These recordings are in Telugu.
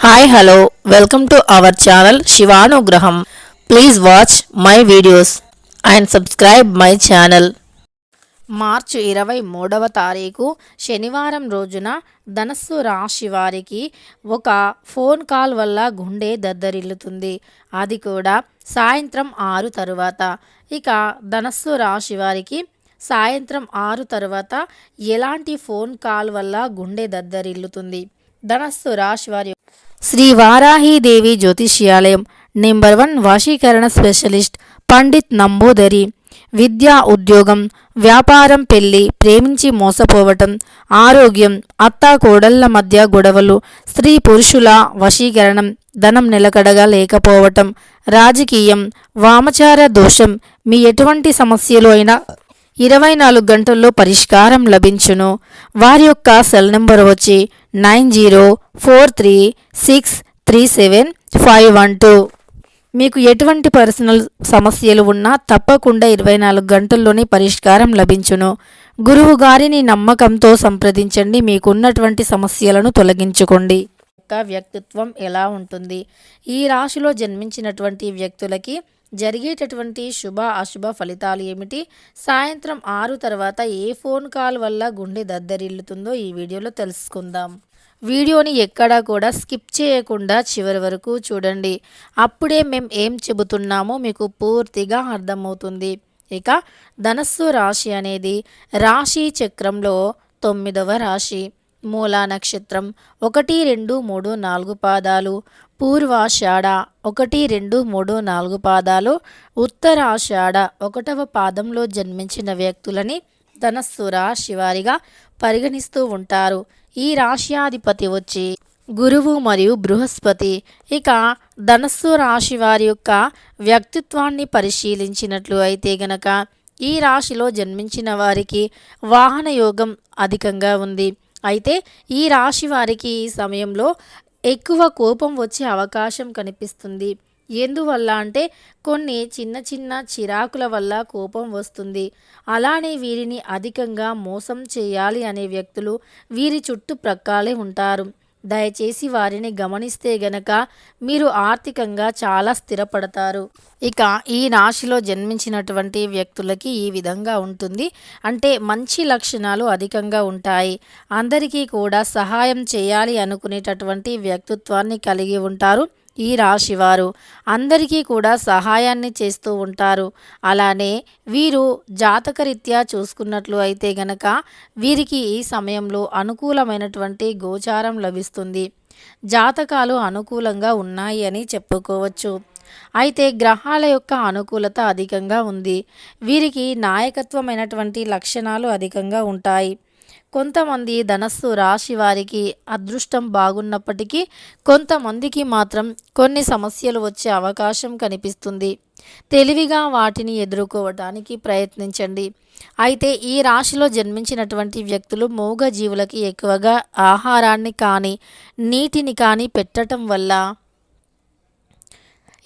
Hi hello welcome to our channel Shivanugraham please watch my videos and subscribe my channel మార్చి ఇరవై మూడవ తారీఖు శనివారం రోజున ధనస్సు రాశి వారికి ఒక ఫోన్ కాల్ వల్ల గుండె దద్దరిల్లుతుంది. అది కూడా సాయంత్రం ఆరు తరువాత. ఇక ధనస్సు రాశి వారికి సాయంత్రం ఆరు తరువాత ఎలాంటి ఫోన్ కాల్ వల్ల గుండె దద్దరిల్లుతుంది? ధనస్సు రాశి వారి శ్రీ వారాహీదేవి జ్యోతిష్యాలయం నెంబర్ వన్ వాషీకరణ స్పెషలిస్ట్ పండిత్ నంబూదరి. విద్యా ఉద్యోగం వ్యాపారం పెళ్ళి ప్రేమించి మోసపోవటం ఆరోగ్యం అత్తా కోడళ్ళ మధ్య గొడవలు స్త్రీ పురుషుల వశీకరణం ధనం నిలకడగా లేకపోవటం రాజకీయం వామచార దోషం మీ ఎటువంటి సమస్యలు అయినా ఇరవై నాలుగు గంటల్లో పరిష్కారం లభించును. వారి యొక్క సెల్ నెంబర్ వచ్చి nine zero four three six three seven five one two. మీకు ఎటువంటి పర్సనల్ సమస్యలు ఉన్నా తప్పకుండా ఇరవై నాలుగు గంటల్లోనే పరిష్కారం లభించును. గురువు గారిని నమ్మకంతో సంప్రదించండి మీకున్నటువంటి సమస్యలను తొలగించుకోండి. యొక్క వ్యక్తిత్వం ఎలా ఉంటుంది? ఈ రాశిలో జన్మించినటువంటి వ్యక్తులకి జరిగేటటువంటి శుభ అశుభ ఫలితాలు ఏమిటి? సాయంత్రం ఆరు తర్వాత ఏ ఫోన్ కాల్ వల్ల గుండె దద్దరిల్లుతుందో ఈ వీడియోలో తెలుసుకుందాం. వీడియోని ఎక్కడా కూడా స్కిప్ చేయకుండా చివరి వరకు చూడండి. అప్పుడే మేము ఏం చెబుతున్నామో మీకు పూర్తిగా అర్థమవుతుంది. ఇక ధనస్సు రాశి అనేది రాశి చక్రంలో తొమ్మిదవ రాశి. మూలా నక్షత్రం ఒకటి రెండు మూడు నాలుగు పాదాలు. పూర్వాషాఢ ఒకటి రెండు మూడు నాలుగు పాదాలు ఉత్తరాషాఢ ఒకటవ పాదంలో జన్మించిన వ్యక్తులని ధనస్సు రాశి వారిగా పరిగణిస్తూ ఉంటారు. ఈ రాశ్యాధిపతి వచ్చి గురువు మరియు బృహస్పతి. ఇక ధనస్సు రాశి వారి యొక్క వ్యక్తిత్వాన్ని పరిశీలించినట్లు అయితే గనక ఈ రాశిలో జన్మించిన వారికి వాహన యోగం అధికంగా ఉంది. అయితే ఈ రాశి వారికి ఈ సమయంలో ఎక్కువ కోపం వచ్చే అవకాశం కనిపిస్తుంది. ఎందువల్ల అంటే కొన్ని చిన్న చిన్న చిరాకుల వల్ల కోపం వస్తుంది. అలానే వీరిని అధికంగా మోసం చేయాలి అనే వ్యక్తులు వీరి చుట్టుప్రక్కలే ఉంటారు. దయచేసి వారిని గమనిస్తే గనక మీరు ఆర్థికంగా చాలా స్థిరపడతారు. ఇక ఈ రాశిలో జన్మించినటువంటి వ్యక్తులకి ఈ విధంగా ఉంటుంది. అంటే మంచి లక్షణాలు అధికంగా ఉంటాయి. అందరికీ కూడా సహాయం చేయాలి అనుకునేటటువంటి వ్యక్తిత్వాన్ని కలిగి ఉంటారు. ఈ రాశివారు అందరికీ కూడా సహాయాన్ని చేస్తూ ఉంటారు. అలానే వీరు జాతకరీత్యా చూసుకున్నట్లు అయితే గనక వీరికి ఈ సమయంలో అనుకూలమైనటువంటి గోచారం లభిస్తుంది. జాతకాలు అనుకూలంగా ఉన్నాయి అని చెప్పుకోవచ్చు. అయితే గ్రహాల యొక్క అనుకూలత అధికంగా ఉంది. వీరికి నాయకత్వమైనటువంటి లక్షణాలు అధికంగా ఉంటాయి. కొంతమంది ధనస్సు రాశి వారికి అదృష్టం బాగున్నప్పటికీ కొంతమందికి మాత్రం కొన్ని సమస్యలు వచ్చే అవకాశం కనిపిస్తుంది. తెలివిగా వాటిని ఎదుర్కోవటానికి ప్రయత్నించండి. అయితే ఈ రాశిలో జన్మించినటువంటి వ్యక్తులు మూగ జీవులకి ఎక్కువగా ఆహారాన్ని కానీ నీటిని కానీ పెట్టడం వల్ల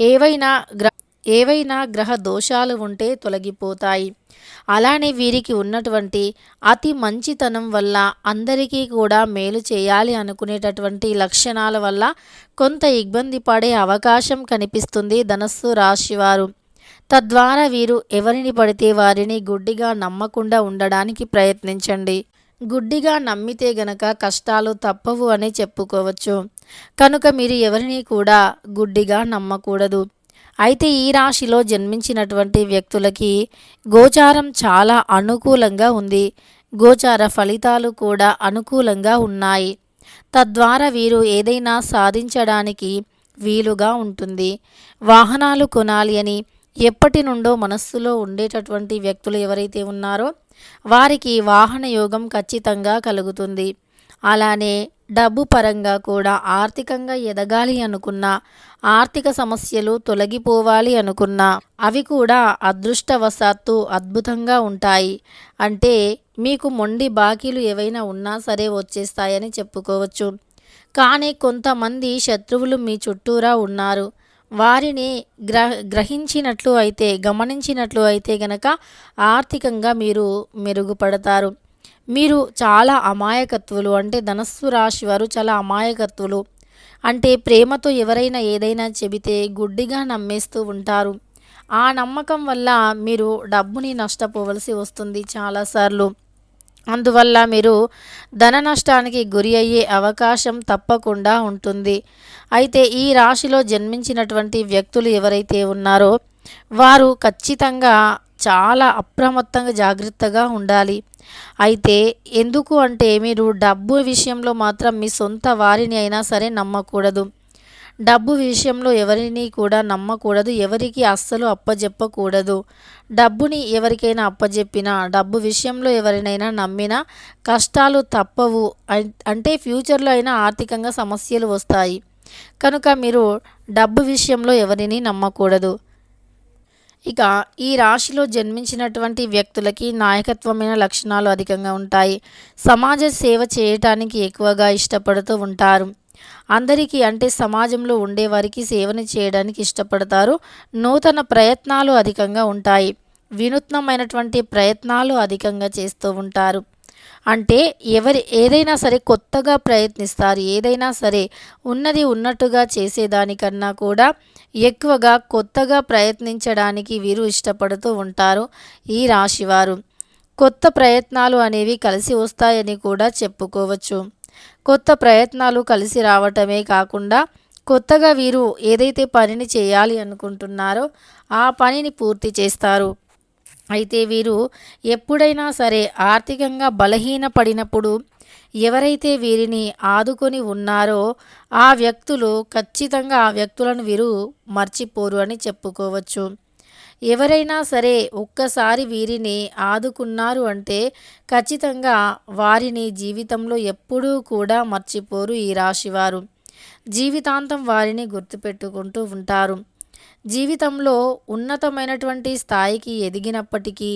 ఏవైనా గ్ర ఏవైనా గ్రహ దోషాలు ఉంటే తొలగిపోతాయి. అలానే వీరికి ఉన్నటువంటి అతి మంచితనం వల్ల అందరికీ కూడా మేలు చేయాలి అనుకునేటటువంటి లక్షణాల వల్ల కొంత ఇబ్బంది పడే అవకాశం కనిపిస్తుంది ధనస్సు రాశివారు తద్వారా వీరు ఎవరిని పడితే వారిని గుడ్డిగా నమ్మకుండా ఉండడానికి ప్రయత్నించండి. గుడ్డిగా నమ్మితే గనక కష్టాలు తప్పవు అని చెప్పుకోవచ్చు. కనుక మీరు ఎవరిని కూడా గుడ్డిగా నమ్మకూడదు. అయితే ఈ రాశిలో జన్మించినటువంటి వ్యక్తులకి గోచారం చాలా అనుకూలంగా ఉంది. గోచార ఫలితాలు కూడా అనుకూలంగా ఉన్నాయి. తద్వారా వీరు ఏదైనా సాధించడానికి వీలుగా ఉంటుంది. వాహనాలు కొనాలి అని ఎప్పటి నుండో మనస్సులో ఉండేటటువంటి వ్యక్తులు ఎవరైతే ఉన్నారో వారికి వాహన యోగం ఖచ్చితంగా కలుగుతుంది. అలానే డబ్బు పరంగా కూడా ఆర్థికంగా ఎదగాలి అనుకున్న ఆర్థిక సమస్యలు తొలగిపోవాలి అనుకున్న అవి కూడా అదృష్టవశాత్తు అద్భుతంగా ఉంటాయి. అంటే మీకు మొండి బాకీలు ఏవైనా ఉన్నా సరే వచ్చేస్తాయని చెప్పుకోవచ్చు. కానీ కొంతమంది శత్రువులు మీ చుట్టూరా ఉన్నారు. వారిని గ్రహ గ్రహించినట్లు అయితే గమనించినట్లు అయితే గనక ఆర్థికంగా మీరు మెరుగుపడతారు. మీరు చాలా అమాయకత్వులు అంటే ధనస్సు రాశి వారు చాలా అమాయకత్వులు. అంటే ప్రేమతో ఎవరైనా ఏదైనా చెబితే గుడ్డిగా నమ్మేస్తూ ఉంటారు. ఆ నమ్మకం వల్ల మీరు డబ్బుని నష్టపోవలసి వస్తుంది చాలాసార్లు. అందువల్ల మీరు ధన నష్టానికి గురి అయ్యే అవకాశం తప్పకుండా ఉంటుంది. అయితే ఈ రాశిలో జన్మించినటువంటి వ్యక్తులు ఎవరైతే ఉన్నారో వారు ఖచ్చితంగా చాలా అప్రమత్తంగా జాగ్రత్తగా ఉండాలి. అయితే ఎందుకు అంటే మీరు డబ్బు విషయంలో మాత్రం మీ సొంత వారిని అయినా సరే నమ్మకూడదు. డబ్బు విషయంలో ఎవరిని కూడా నమ్మకూడదు. ఎవరికి అస్సలు అప్పజెప్పకూడదు. డబ్బుని ఎవరికైనా అప్పజెప్పినా డబ్బు విషయంలో ఎవరినైనా నమ్మినా కష్టాలు తప్పవు. అంటే ఫ్యూచర్లో అయినా ఆర్థికంగా సమస్యలు వస్తాయి. కనుక మీరు డబ్బు విషయంలో ఎవరిని నమ్మకూడదు. ఇక ఈ రాశిలో జన్మించినటువంటి వ్యక్తులకి నాయకత్వమైన లక్షణాలు అధికంగా ఉంటాయి. సమాజ సేవ చేయటానికి ఎక్కువగా ఇష్టపడుతూ ఉంటారు. అందరికీ అంటే సమాజంలో ఉండేవారికి సేవను చేయడానికి ఇష్టపడతారు. నూతన ప్రయత్నాలు అధికంగా ఉంటాయి. వినూత్నమైనటువంటి ప్రయత్నాలు అధికంగా చేస్తూ ఉంటారు. అంటే ఎవరి ఏదైనా సరే కొత్తగా ప్రయత్నిస్తారు. ఏదైనా సరే ఉన్నది ఉన్నట్టుగా చేసేదానికన్నా కూడా ఎక్కువగా కొత్తగా ప్రయత్నించడానికి వీరు ఇష్టపడుతూ ఉంటారు ఈ రాశివారు. కొత్త ప్రయత్నాలు అనేవి కలిసి వస్తాయని కూడా చెప్పుకోవచ్చు. కొత్త ప్రయత్నాలు కలిసి రావటమే కాకుండా కొత్తగా వీరు ఏదైతే పనిని చేయాలి అనుకుంటున్నారో ఆ పనిని పూర్తి చేస్తారు. అయితే వీరు ఎప్పుడైనా సరే ఆర్థికంగా బలహీనపడినప్పుడు ఎవరైతే వీరిని ఆదుకొని ఉన్నారో ఆ వ్యక్తులు ఖచ్చితంగా ఆ వ్యక్తులను వీరు మర్చిపోరు అని చెప్పుకోవచ్చు. ఎవరైనా సరే ఒక్కసారి వీరిని ఆదుకున్నారు అంటే ఖచ్చితంగా వారిని జీవితంలో ఎప్పుడూ కూడా మర్చిపోరు ఈ రాశివారు. జీవితాంతం వారిని గుర్తుపెట్టుకుంటూ ఉంటారు. జీవితంలో ఉన్నతమైనటువంటి స్థాయికి ఎదిగినప్పటికీ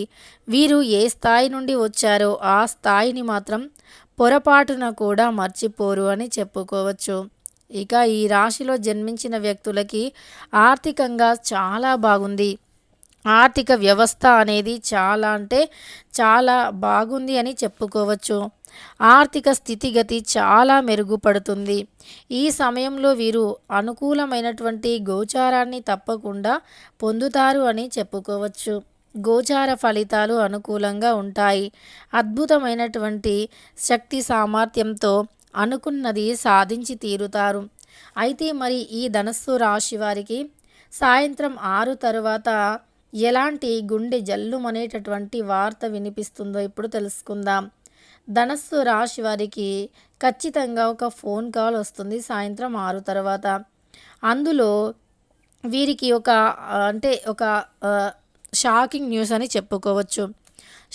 వీరు ఏ స్థాయి నుండి వచ్చారో ఆ స్థాయిని మాత్రం పొరపాటున కూడా మర్చిపోరు అని చెప్పుకోవచ్చు. ఇక ఈ రాశిలో జన్మించిన వ్యక్తులకి ఆర్థికంగా చాలా బాగుంది. ఆర్థిక వ్యవస్థ అనేది చాలా అంటే చాలా బాగుంది అని చెప్పుకోవచ్చు. ఆర్థిక స్థితిగతి చాలా మెరుగుపడుతుంది. ఈ సమయంలో వీరు అనుకూలమైనటువంటి గోచారాన్ని తప్పకుండా పొందుతారు అని చెప్పుకోవచ్చు. గోచార ఫలితాలు అనుకూలంగా ఉంటాయి. అద్భుతమైనటువంటి శక్తి సామర్థ్యంతో అనుకున్నది సాధించి తీరుతారు. అయితే మరి ఈ ధనస్సు రాశి వారికి సాయంత్రం ఆరు తరువాత ఎలాంటి గుండె జల్లుమనేటటువంటి వార్త వినిపిస్తుందో ఇప్పుడు తెలుసుకుందాం. ధనస్సు రాశి వారికి ఖచ్చితంగా ఒక ఫోన్ కాల్ వస్తుంది సాయంత్రం ఆరు తర్వాత. అందులో వీరికి ఒక అంటే ఒక షాకింగ్ న్యూస్ అని చెప్పుకోవచ్చు.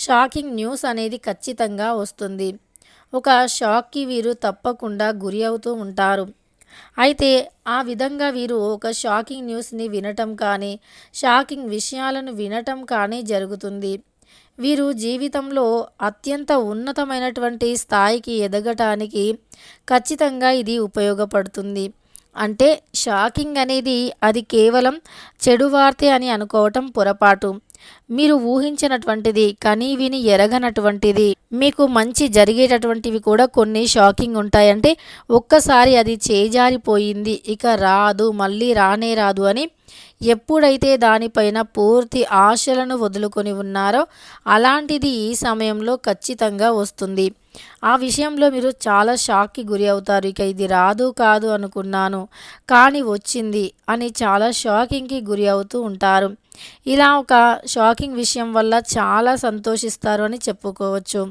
షాకింగ్ న్యూస్ అనేది ఖచ్చితంగా వస్తుంది. ఒక షాక్కి వీరు తప్పకుండా గురి అవుతూ ఉంటారు. అయితే ఆ విధంగా వీరు ఒక షాకింగ్ న్యూస్ని వినటం కానీ షాకింగ్ విషయాలను వినటం కానీ జరుగుతుంది. వీరు జీవితంలో అత్యంత ఉన్నతమైనటువంటి స్థాయికి ఎదగటానికి ఖచ్చితంగా ఇది ఉపయోగపడుతుంది. అంటే షాకింగ్ అనేది అది కేవలం చెడు వార్తే అని అనుకోవటం పొరపాటు. మీరు ఊహించినటువంటిది కనీ విని ఎరగనటువంటిది మీకు మంచి జరిగేటటువంటివి కూడా కొన్ని షాకింగ్ ఉంటాయంటే ఒక్కసారి అది చేజారిపోయింది ఇక రాదు మళ్ళీ రానే రాదు అని ఎప్పుడైతే దానిపైన పూర్తి ఆశలను వదులుకొని ఉన్నారో అలాంటిది ఈ సమయంలో ఖచ్చితంగా వస్తుంది. ఆ విషయంలో మీరు చాలా షాక్కి గురి అవుతారు. ఇక ఇది రాదు కాదు అనుకున్నాను కానీ వచ్చింది అని చాలా షాకింగ్కి గురి అవుతూ ఉంటారు. ఇలా ఒక షాకింగ్ విషయం వల్ల చాలా సంతోషిస్తారు అని చెప్పుకోవచ్చు.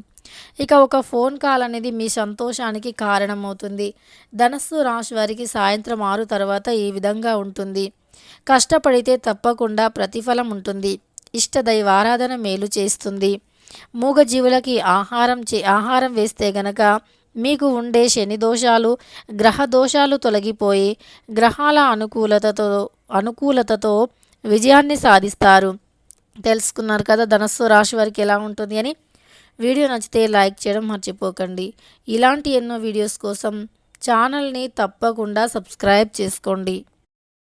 ఇక ఒక ఫోన్ కాల్ అనేది మీ సంతోషానికి కారణమవుతుంది. ధనస్సు రాశి వారికి సాయంత్రం ఆరు తర్వాత ఈ విధంగా ఉంటుంది. కష్టపడితే తప్పకుండా ప్రతిఫలం ఉంటుంది. ఇష్టదైవారాధన మేలు చేస్తుంది. మూగజీవులకి ఆహారం చే ఆహారం వేస్తే గనక మీకు ఉండే శని దోషాలు గ్రహ దోషాలు తొలగిపోయి గ్రహాల అనుకూలతతో అనుకూలతతో విజయాన్ని సాధిస్తారు. తెలుసుకున్నారు కదా ధనస్సు రాశి వారికి ఎలా ఉంటుంది అని? వీడియో నచ్చితే లైక్ చేయడం మర్చిపోకండి. ఇలాంటి ఎన్నో వీడియోస్ కోసం ఛానల్ని తప్పకుండా సబ్స్క్రైబ్ చేసుకోండి.